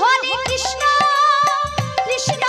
Hare Krishna Krishna